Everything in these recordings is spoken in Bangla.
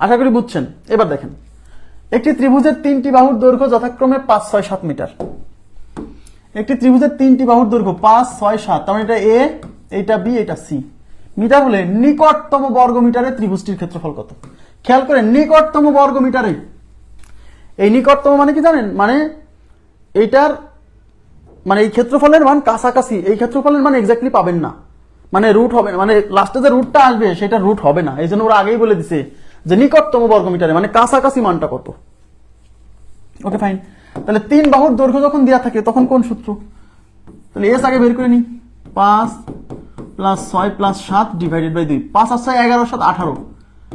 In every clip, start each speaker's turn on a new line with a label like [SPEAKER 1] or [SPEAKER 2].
[SPEAKER 1] আশা করি বুঝছেন। এবার দেখেন। একটি ত্রিভুজের তিনটি বাহুর দৈর্ঘ্য যথাক্রমে পাঁচ, ছয়, সাত মিটার। একটি ত্রিভুজের তিনটি বাহুর দৈর্ঘ্য পাঁচ, ছয়, সাত, তার মানে এটা এ, এটা বি, এটা সি। মিটার হলে নিকটতম বর্গ মিটারে ত্রিভুজটির ক্ষেত্রফল কত? খেয়াল করে, নিকটতম বর্গ মিটারে এই নিকটতম মানে কি জানেন? মানে এইটার মানে এই ক্ষেত্রফলের মান কাছাকাছি, এই ক্ষেত্রফলের মান এক্স্যাক্টলি পাবেন না। মানে রুট হবে না। মানে লাস্টে যে রুটটা আসবে, সেটা রুট হবে না। এই জন্য ওরা আগেই বলে দিছে যে নিকটতম বর্গমিটারে মানে কাছাকাছি মানটা কত? ওকে ফাইন তাহলে তিন বাহুর দৈর্ঘ্য যখন দেওয়া থাকে, তখন কোন সূত্র? তাহলে এস আগে বের করে নিই। পাঁচ প্লাস ছয় প্লাস সাত ডিভাইডেড বাই দুই। পাঁচ আর ছয়, এগারো, সাত, আঠারো।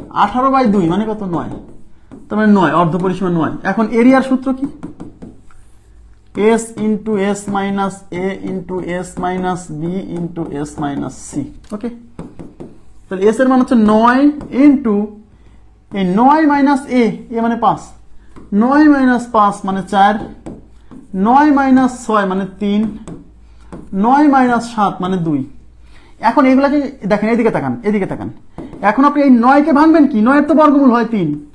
[SPEAKER 1] আঠারো বাই দুই মানে কত? নয়। তার মানে নয়, অর্ধ পরিসীমা নয়। এখন এরিয়ার সূত্র কি? S into S minus A into S minus B into S minus C okay? তাহলে এস এর মান হচ্ছে নয় ইন্টু এই নয় মাইনাস এ এ মানে পাঁচ। নয় মাইনাস পাঁচ মানে চার। নয় মাইনাস ছয় মানে তিন। নয় মাইনাস সাত মানে দুই। এখন এগুলাকে দেখেন, এদিকে তাকান এদিকে তাকান। এখন আপনি এই নয়কে ভাঙবেন কি? নয়ের তো বর্গমূল হয় তিন।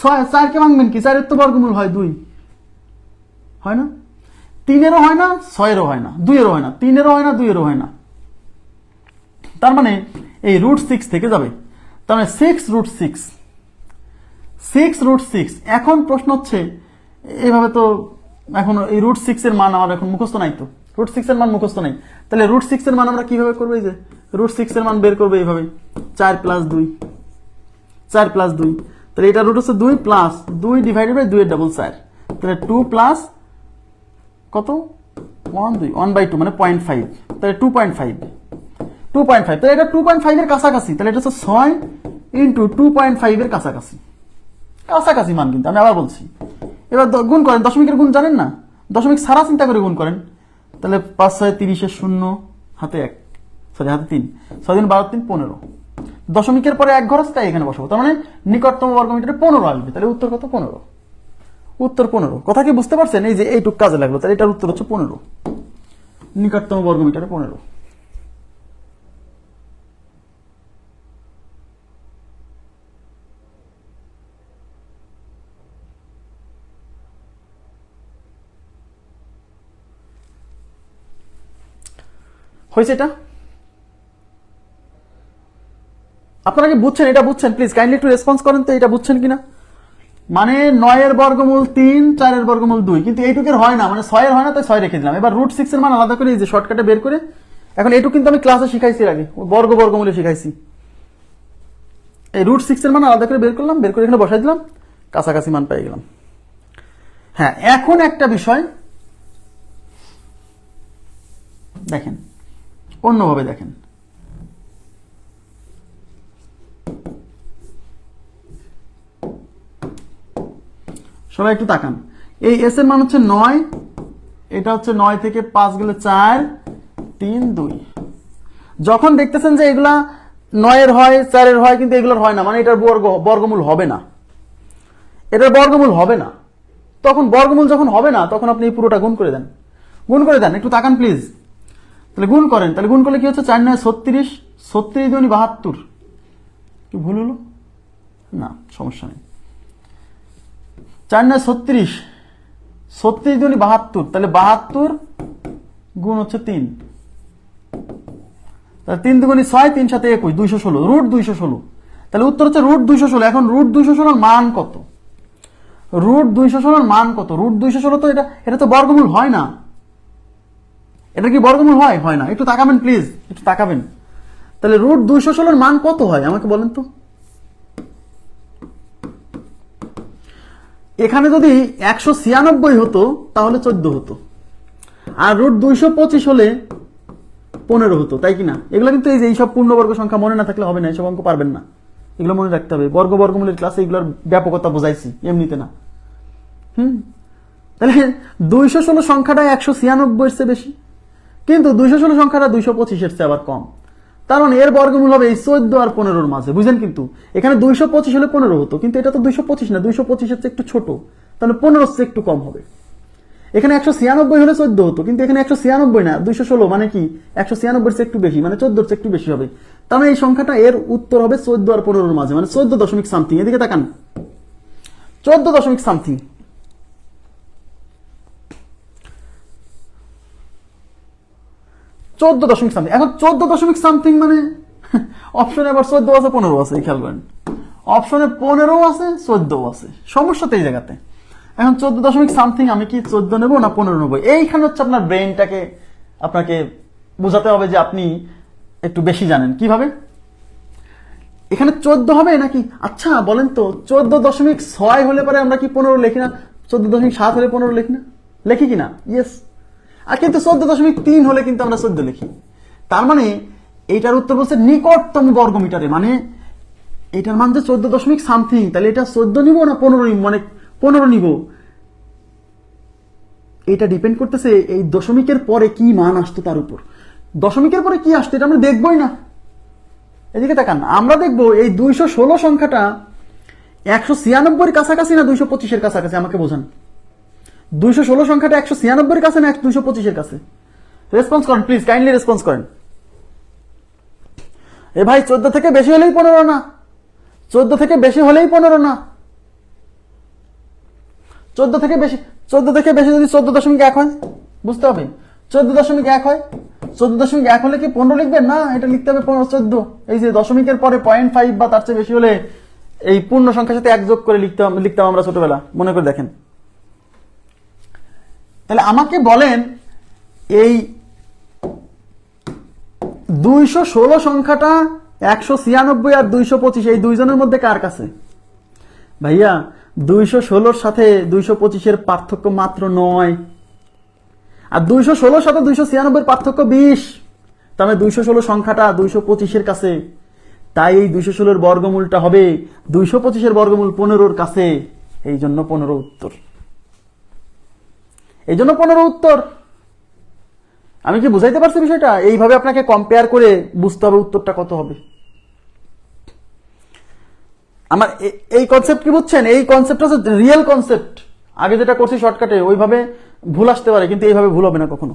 [SPEAKER 1] ছয়, চারকে ভাঙবেন কি? চারের তো বর্গমূল হয় দুই। হয় না? তিনেরও হয় না, ছয়েরও হয় না, দুইয়েরও হয় না। তিনেরও হয় না, দুইয়েরও হয় না। তার মানে এই রুট সিক্স থেকে যাবে। তার মানে six root six six root six এখন প্রশ্ন হচ্ছে এইভাবে তো এখন এই রুট সিক্স এর মান আমার এখন মুখস্থ নাই তো। রুট সিক্স এর মান মুখস্থ নাই। তাহলে রুট সিক্স এর মান আমরা কীভাবে করব এই যে? রুট সিক্স এর মান বের করব এইভাবে। চার প্লাস দুই। চার প্লাস দুই। তাহলে এটা রুট হচ্ছে দুই প্লাস দুই ডিভাইডেড বাই দুইয়ের ডাবল চার। তাহলে টু প্লাস কত? ওয়ান দুই। ওয়ান বাই টু মানে পয়েন্ট ফাইভ তাহলে two point five two point five তাহলে এটা টু পয়েন্ট ফাইভের কাছাকাছি। তাহলে এটা হচ্ছে ছয় ইন্টু টু পয়েন্ট ফাইভের কাছাকাছি। কাছাকাছি মান কিন্তু, আমি আবার বলছি। এবার গুণ করেন, দশমিকের গুণ জানেন না? দশমিক সারা চিন্তা করে গুণ করেন। তাহলে পাঁচ ছয় তিরিশের শূন্য, হাতে এক। সরি, হাতে তিন। ছয় দিন বারো তিন, পনেরো। দশমিকের পরে এক ঘর আছে, তাই এখানে বসাবো। তার মানে নিকটতম বর্গমিটারে পনেরো আসবে। তাহলে উত্তর কত? পনেরো। উত্তর পনেরো। কথা কি বুঝতে পারছেন? এই যে এইটুক কাজে লাগল। তাহলে এটার উত্তর হচ্ছে পনেরো। নিকটতম বর্গমিটারে পনেরো। হয়েছে এটা? আপনারা কি বুঝছেন? এটা বুঝছেন? প্লিজ কাইন্ডলি একটু রেসপন্স করেন তো, এটা বুঝছেন কিনা? মানে নয়ের বর্গমূল তিন, চারের বর্গমূল দুই, কিন্তু এইটুকের হয় না মানে ছয়ের হয় না, তাই ছয় রেখে দিলাম। এবার রুট সিক্স এর মান আলাদা করে এই যে শর্টকাটে বের করে, এখন এইটুকু কিন্তু আমি ক্লাসে শিখাইছি আগে, বর্গ বর্গমূলে শিখাইছি। এই রুট সিক্স এর মান আলাদা করে বের করলাম, বের করে এখানে বসাই দিলাম, কাছাকাছি মান পেয়ে গেলাম। হ্যাঁ এখন একটা বিষয়, দেখেন অন্যভাবে দেখেন। সবাই একটু তাকান। এই এস এর মান হচ্ছে নয়। এটা হচ্ছে নয় থেকে পাঁচ গেলে চার, তিন, দুই। যখন দেখতেছেন যে এগুলা নয়ের হয়, চারের হয়, কিন্তু এগুলোর হয় না মানে এটার বর্গ, বর্গমূল হবে না। এটার বর্গমূল হবে না। তখন বর্গমূল যখন হবে না, তখন আপনি এই পুরোটা গুণ করে দেন। গুণ করে দেন। একটু তাকান প্লিজ তাহলে গুণ করেন। তাহলে গুণ করলে কি হচ্ছে? চার নয়, ছত্রিশ ছত্রিশ দুই বাহাত্তর। কি ভুল হলো? না, সমস্যা নেই। চার নয়, ছত্রিশ ছত্রিশ দুই বাহাত্তর, তাহলে বাহাত্তর গুণ হচ্ছে তিন। তাহলে তিন দুগুণি ছয়, তিন সাথে একুশ, দুইশো ষোলো, রুট দুইশো ষোলো। তাহলে উত্তর হচ্ছে রুট দুইশো ষোলো। এখন রুট দুইশো ষোলোর মান কত? রুট দুইশো ষোলোর মান কত? রুট দুইশো ষোলো তো এটা এটা তো বর্গমূল হয় না। এটা কি বর্গমূল হয়? হয় না। একটু তাকাবেন প্লিজ একটু তাকাবেন। তাহলে রুট দুইশো ষোলোর মান কত হয়? আমাকে বলেন তো। এখানে যদি একশো ছিয়ানব্বই হতো, তাহলে চোদ্দ হতো। আর রুট দুইশো পঁচিশ হলে পনেরো হতো। তাই কি না? এগুলো কিন্তু এই যে এইসব পূর্ণবর্গ সংখ্যা মনে না থাকলে হবে না। এইসব অঙ্ক পারবেন না। এগুলো মনে রাখতে হবে। বর্গ বর্গমূলের ক্লাসে এগুলোর ব্যাপকতা বোঝাইছি, এমনিতে না। হুম? তাহলে দুইশো ষোলো সংখ্যাটা একশো ছিয়ানব্বই বেশি। কিন্তু দুইশো ষোলো সংখ্যাটা দুইশো পঁচিশের চেয়ে আবার কম। কারণ এর বর্গমূল হবে এই চোদ্দ আর পনেরোর মাঝে, বুঝলেন কিন্তু? এখানে দুইশো পঁচিশ হলে পনেরো হতো, কিন্তু এটা তো দুইশো পঁচিশ না, দুইশো পঁচিশের চেয়ে একটু ছোট। তাহলে পনেরোর চেয়ে একটু কম হবে। এখানে একশো ছিয়ানব্বই হলে চোদ্দ হতো, কিন্তু এখানে একশো ছিয়ানব্বই না, দুইশো ষোলো মানে কি? একশো ছিয়ানব্বই চেয়ে একটু বেশি মানে চোদ্দোর চেয়ে একটু বেশি হবে। মানে এই সংখ্যাটা এর উত্তর হবে চোদ্দ আর পনেরোর মাঝে মানে চোদ্দ দশমিক সামথিং, এদিকে তাকান। চোদ্দ দশমিক সামথিং। চোদ্দ দশমিক সামথিং এখন চোদ্দ দশমিক সামথিং মানে অপশনে আবার চোদ্দ আছে পনেরো আছে খেয়াল করেন। অপশনে পনেরো আছে চোদ্দ আছে। সমস্যা তো এই জায়গাতে। এখন চোদ্দ দশমিক সামথিং আমি কি চোদ্দ নেব না পনেরো নেব? এইখানে হচ্ছে আপনার ব্রেনটাকে আপনাকে বোঝাতে হবে যে আপনি একটু বেশি জানেন। কীভাবে? এখানে চোদ্দ হবে নাকি? আচ্ছা বলেন তো, চোদ্দ দশমিক ছয় হলে পরে আমরা কি পনেরো লিখি না? চোদ্দ দশমিক সাত হলে পনেরো লিখি না? লিখি কি না ইয়েস আর কিন্তু চোদ্দ দশমিক তিন হলে কিন্তু আমরা চোদ্দ লিখি। তার মানে এইটার উত্তর বলছে নিকটতম বর্গমিটারে। মানে এটার মান যে চোদ্দ দশমিক সামথিং, তাহলে এটা চোদ্দ নিব না পনেরো নিব? মানে পনেরো নিব। এটা ডিপেন্ড করতেছে এই দশমিকের পরে কি মান আসতো তার উপর। দশমিকের পরে কি আসতো এটা আমরা দেখবই না। এদিকে তাকান, আমরা দেখব এই দুইশো ষোলো সংখ্যাটা একশো ছিয়ানব্বইয়ের কাছাকাছি না দুইশো পঁচিশের কাছাকাছি? আমাকে বোঝান। দুইশো ষোলো সংখ্যাটা একশো ছিয়ানব্বইয়ের কাছে না দুইশো পঁচিশের কাছে? রেসপন্স করেন প্লিজ কাইন্ডলি রেসপন্স করেন। এ ভাই, চোদ্দ থেকে বেশি হলেই পনেরো না। চোদ্দ থেকে বেশি হলেই পনেরো না। চোদ্দ থেকে বেশি, চোদ্দ থেকে বেশি যদি চোদ্দ দশমিক এক হয়, বুঝতে হবে। চোদ্দ দশমিক এক হয়, চোদ্দ দশমিক এক হলে কি পনেরো লিখবেন? না, এটা লিখতে হবে পনেরো, চোদ্দ। এই যে দশমিকের পরে পয়েন্ট ফাইভ বা তার চেয়ে বেশি হলে এই পূর্ণ সংখ্যার সাথে এক যোগ করে লিখতাম লিখতাম আমরা ছোটবেলা। মনে করে দেখেন। তাহলে আমাকে বলেন এই দুইশো ষোলো সংখ্যাটা একশো ছিয়ানব্বই আর দুইশো পঁচিশ, এই দুইজনের মধ্যে কার কাছে? ভাইয়া, দুইশো ষোলোর সাথে দুইশো পঁচিশের পার্থক্য মাত্র নয়। আর দুইশো ষোলোর সাথে দুইশো ছিয়ানব্বই পার্থক্য বিশ। তার মানে দুইশো ষোলো সংখ্যাটা দুইশো পঁচিশের কাছে। তাই এই দুইশো ষোলোর বর্গমূলটা হবে দুইশো পঁচিশের বর্গমূল পনেরোর কাছে। এই জন্য পনেরো উত্তর। এই জন্য পনেরো উত্তর। আমি কি বুঝাইতে পারছি বিষয়টা? এইভাবে আপনাকে কম্পেয়ার করে বুঝতে হবে উত্তরটা কত হবে। আমার এই কনসেপ্ট কি বুঝছেন? এই কনসেপ্ট হচ্ছে রিয়েল কনসেপ্ট আগে যেটা করছি শর্টকাটে ওইভাবে ভুল আসতে পারে, কিন্তু এইভাবে ভুল হবে না কখনো।